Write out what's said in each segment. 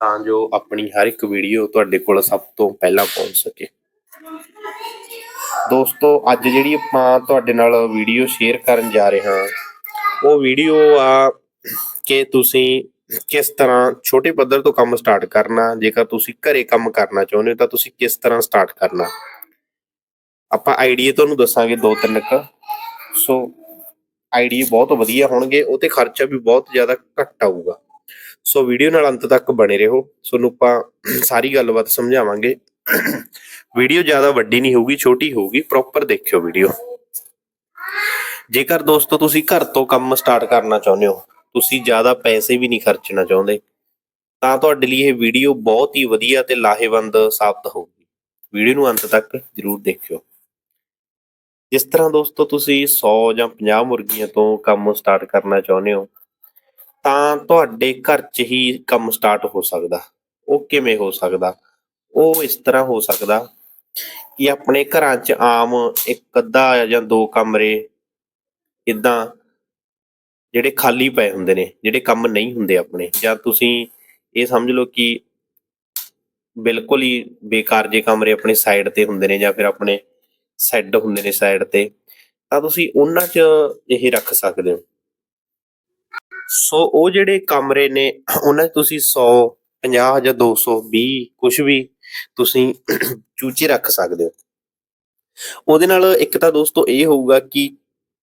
ਤਾਂ ਜੋ ਆਪਣੀ ਹਰ ਇੱਕ ਵੀਡੀਓ ਤੁਹਾਡੇ ਕੋਲ ਸਭ ਤੋਂ ਪਹਿਲਾਂ ਪਹੁੰਚ ਸਕੇ। ਦੋਸਤੋ, ਅੱਜ ਜਿਹੜੀ ਆਪਾਂ ਤੁਹਾਡੇ ਨਾਲ ਵੀਡੀਓ ਸ਼ੇਅਰ ਕਰਨ ਜਾ ਰਹੇ ਹਾਂ, ਉਹ ਵੀਡੀਓ ਆ ਕਿ ਤੁਸੀਂ ਕਿਸ ਤਰ੍ਹਾਂ ਛੋਟੇ ਪੱਧਰ ਤੋਂ ਕੰਮ ਸਟਾਰਟ ਕਰਨਾ, ਜੇਕਰ ਤੁਸੀਂ ਘਰੇ ਕੰਮ ਕਰਨਾ ਚਾਹੁੰਦੇ ਹੋ, ਤਾਂ ਤੁਸੀਂ ਕਿਸ ਤਰ੍ਹਾਂ ਸਟਾਰਟ ਕਰਨਾ। ਆਪਾਂ ਆਈਡੀਆ ਤੁਹਾਨੂੰ ਦੱਸਾਂਗੇ ਦੋ ਤਿੰਨ ਕ। ਸੋ ਆਈਡੀਆ ਬਹੁਤ ਵਧੀਆ ਹੋਣਗੇ, ਉਹ ਤੇ ਖਰਚਾ ਵੀ ਬਹੁਤ ਜ਼ਿਆਦਾ ਘੱਟ ਆਊਗਾ। ਸੋ ਵੀਡੀਓ ਨਾਲ ਅੰਤ ਤੱਕ ਬਣੇ ਰਹੋ। ਤੁਹਾਨੂੰ ਆਪਾਂ ਸਾਰੀ ਗੱਲਬਾਤ ਸਮਝਾਵਾਂਗੇ। ਵੀਡੀਓ ਜ਼ਿਆਦਾ ਵੱਡੀ ਨਹੀਂ ਹੋਊਗੀ, ਛੋਟੀ ਹੋਊਗੀ। ਪ੍ਰੋਪਰ ਦੇਖਿਓ ਵੀਡੀਓ ਜੇਕਰ ਦੋਸਤੋ ਤੁਸੀਂ ਘਰ ਤੋਂ ਕੰਮ ਸਟਾਰਟ ਕਰਨਾ ਚਾਹੁੰਦੇ ਹੋ, ਤੁਸੀਂ ਜ਼ਿਆਦਾ ਪੈਸੇ ਵੀ ਨਹੀਂ ਖਰਚਣਾ ਚਾਹੁੰਦੇ, ਤਾਂ ਤੁਹਾਡੇ ਲਈ ਇਹ ਵੀਡੀਓ ਬਹੁਤ ਹੀ ਵਧੀਆ ਤੇ ਲਾਹੇਵੰਦ ਸਾਬਤ ਹੋਊਗੀ। ਵੀਡੀਓ ਨੂੰ ਅੰਤ ਤੱਕ ਜ਼ਰੂਰ ਦੇਖਿਓ। ਜਿਸ ਤਰ੍ਹਾਂ ਦੋਸਤੋ ਤੁਸੀਂ 100 ਜਾਂ 50 ਮੁਰਗੀਆਂ ਤੋਂ ਕੰਮ ਸਟਾਰਟ ਕਰਨਾ ਚਾਹੁੰਦੇ ਹੋ ਤਾਂ ਤੁਹਾਡੇ ਘਰ 'ਚ ਹੀ ਕੰਮ ਸਟਾਰਟ ਹੋ ਸਕਦਾ। ਉਹ ਕਿਵੇਂ ਹੋ ਸਕਦਾ? ਉਹ ਇਸ ਤਰ੍ਹਾਂ ਹੋ ਸਕਦਾ ਕਿ ਆਪਣੇ ਘਰਾਂ 'ਚ ਆਮ ਇੱਕ ਅੱਧਾ ਜਾਂ ਦੋ ਕਮਰੇ ਇਦਾਂ ਜਿਹੜੇ ਖਾਲੀ ਪਏ ਹੁੰਦੇ ਨੇ, ਜਿਹੜੇ ਕੰਮ ਨਹੀਂ ਹੁੰਦੇ ਆਪਣੇ। ਜਾਂ ਤੁਸੀਂ ਇਹ ਸਮਝ ਲਓ ਕਿ ਬਿਲਕੁਲ ਹੀ ਬੇਕਾਰ ਜੇ ਕਮਰੇ ਆਪਣੇ ਸਾਈਡ ਤੇ ਹੁੰਦੇ ਨੇ ਜਾਂ ਫਿਰ ਆਪਣੇ ਸੈੱਡ ਹੁੰਦੇ ਨੇ ਸਾਈਡ ਤੇ, ਤਾਂ ਤੁਸੀਂ ਉਹਨਾਂ 'ਚ ਇਹ ਰੱਖ ਸਕਦੇ ਹੋ। ਸੋ ਉਹ ਜਿਹੜੇ ਕਮਰੇ ਨੇ, ਉਹਨਾਂ 'ਚ ਤੁਸੀਂ 100 50 ਜਾਂ 220 ਕੁਝ ਵੀ ਤੁਸੀਂ ਚੂਚੇ ਰੱਖ ਸਕਦੇ ਹੋ। ਉਹਦੇ ਨਾਲ ਇੱਕ ਤਾਂ ਦੋਸਤੋ ਇਹ ਹੋਊਗਾ ਕਿ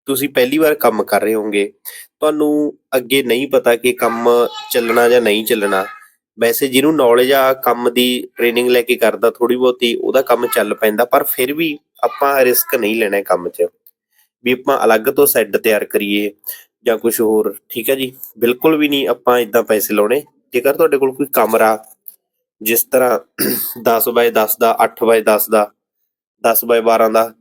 ਤੁਸੀਂ ਪਹਿਲੀ ਵਾਰ ਕੰਮ ਕਰ ਰਹੇ ਹੋਵੋਗੇ। ਤੁਹਾਨੂੰ ਅੱਗੇ ਨਹੀਂ ਪਤਾ ਕਿ ਕੰਮ ਚੱਲਣਾ ਜਾਂ ਨਹੀਂ ਚੱਲਣਾ। ਵੈਸੇ ਜਿਹਨੂੰ ਨੌਲੇਜ ਆ, ਕੰਮ ਦੀ ਟ੍ਰੇਨਿੰਗ ਲੈ ਕੇ ਕਰਦਾ ਥੋੜੀ ਬਹੁਤੀ, ਉਹਦਾ ਕੰਮ ਚੱਲ ਪੈਂਦਾ, ਪਰ ਫਿਰ ਵੀ ਆਪਾਂ ਰਿਸਕ ਨਹੀਂ ਲੈਣਾ ਕੰਮ 'ਚ। ਵੀ ਆਪਾਂ ਅਲੱਗ ਤੋਂ ਸੈੱਟ ਤਿਆਰ ਕਰੀਏ ਜਾਂ ਕੁਝ ਹੋਰ, ਠੀਕ ਹੈ ਜੀ? ਬਿਲਕੁਲ ਵੀ ਨਹੀਂ ਆਪਾਂ ਇਦਾਂ ਪੈਸੇ ਲਾਉਣੇ। ਜੇਕਰ ਤੁਹਾਡੇ ਕੋਲ ਕੋਈ ਕਮਰਾ ਜਿਸ ਤਰ੍ਹਾਂ 10 ਬਾਏ 10 ਦਾ 8 ਬਾਏ 10 ਦਾ 10 ਬਾਏ 12 ਦਾ,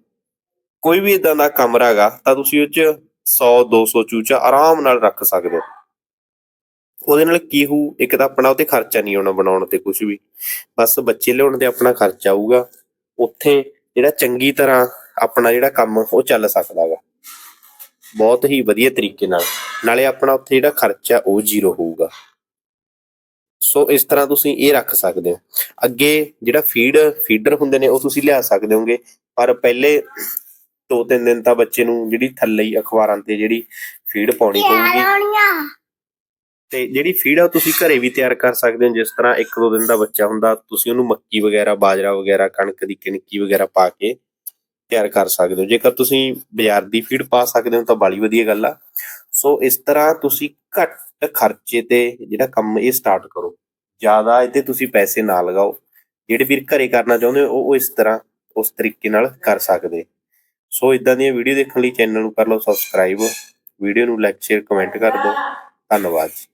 ਕੋਈ ਵੀ ਇਦਾਂ ਦਾ ਕਮਰਾ ਹੈਗਾ, ਤਾਂ ਤੁਸੀਂ ਉਹ 'ਚ 100 200 ਚੂਚਾ ਆਰਾਮ ਨਾਲ ਰੱਖ ਸਕਦੇ ਹੋ। ਉਹਦੇ ਨਾਲ ਕੀ ਹੋਊ, ਇੱਕ ਤਾਂ ਆਪਣਾ ਉਤੇ ਖਰਚਾ ਨਹੀਂ ਆਉਣਾ ਬਣਾਉਣ ਤੇ ਕੁਝ ਵੀ। ਬਸ ਬੱਚੇ ਲਿਆਉਣ ਤੇ ਆਪਣਾ ਖਰਚਾ ਆਊਗਾ। ਉੱਥੇ ਜਿਹੜਾ ਚੰਗੀ ਤਰ੍ਹਾਂ ਆਪਣਾ ਜਿਹੜਾ ਕੰਮ, ਉਹ ਚੱਲ ਸਕਦਾ ਹੈਗਾ। ਬਹੁਤ ਹੀ ਵਧੀਆ ਤਰੀਕੇ ਨਾਲ। ਨਾਲੇ ਆਪਣਾ ਉੱਥੇ ਜਿਹੜਾ ਖਰਚਾ ਉਹ ਜ਼ੀਰੋ ਹੋਊਗਾ। ਸੋ ਇਸ ਤਰ੍ਹਾਂ ਤੁਸੀਂ ਇਹ ਰੱਖ ਸਕਦੇ ਹੋ। ਅੱਗੇ ਜਿਹੜਾ ਫੀਡ ਫੀਡਰ ਹੁੰਦੇ ਨੇ ਉਹ ਤੁਸੀਂ ਲਿਆ ਸਕਦੇ ਹੋਗੇ। ਪਰ ਪਹਿਲੇ ਦੋ ਤਿੰਨ ਦਿਨ ਤਾਂ ਬੱਚੇ ਨੂੰ ਜਿਹੜੀ ਥੱਲੇ ਹੀ ਅਖਬਾਰਾਂ ਤੇ ਜਿਹੜੀ ਫੀਡ ਪਾਉਣੀ ਪਊਗੀ। ਤੇ ਜਿਹੜੀ ਫੀਡ ਆ ਤੁਸੀਂ ਘਰੇ ਵੀ ਤਿਆਰ ਕਰ ਸਕਦੇ ਹੋ। ਜਿਸ ਤਰ੍ਹਾਂ ਇੱਕ ਦੋ ਦਿਨ ਦਾ ਬੱਚਾ ਹੁੰਦਾ ਤੁਸੀਂ ਉਹਨੂੰ ਮੱਕੀ ਵਗੈਰਾ ਬਾਜਰਾ ਵਗੈਰਾ ਕਣਕ ਦੀ ਕਿਣਕੀ ਵਗੈਰਾ ਪਾ ਕੇ ਤਿਆਰ ਕਰ ਸਕਦੇ ਹੋ। ਜੇਕਰ ਤੁਸੀਂ ਬਾਜ਼ਾਰ ਦੀ ਫੀਡ ਪਾ ਸਕਦੇ ਹੋ ਤਾਂ ਬਾਲੀ ਵਧੀਆ ਗੱਲ ਆ। ਸੋ ਇਸ ਤਰ੍ਹਾਂ ਤੁਸੀਂ ਘੱਟ ਖਰਚੇ ਤੇ ਜਿਹੜਾ ਕੰਮ ਇਹ ਸਟਾਰਟ ਕਰੋ। ਜ਼ਿਆਦਾ ਇਹਤੇ ਤੁਸੀਂ ਪੈਸੇ ਨਾ ਲਗਾਓ। ਜਿਹੜੇ ਵੀਰ ਘਰੇ ਕਰਨਾ ਚਾਹੁੰਦੇ ਹੋ, ਉਹ ਇਸ ਤਰ੍ਹਾਂ ਉਸ ਤਰੀਕੇ ਨਾਲ ਕਰ ਸਕਦੇ। ਸੋ ਇਦਾਂ ਦੀਆਂ ਵੀਡੀਓ ਦੇਖਣ ਲਈ ਚੈਨਲ ਨੂੰ ਕਰ ਲਓ ਸਬਸਕ੍ਰਾਈਬ ਵੀਡੀਓ ਨੂੰ ਲਾਈਕ ਸ਼ੇਅਰ ਕਮੈਂਟ ਕਰ ਦਿਓ। ਧੰਨਵਾਦ ਜੀ।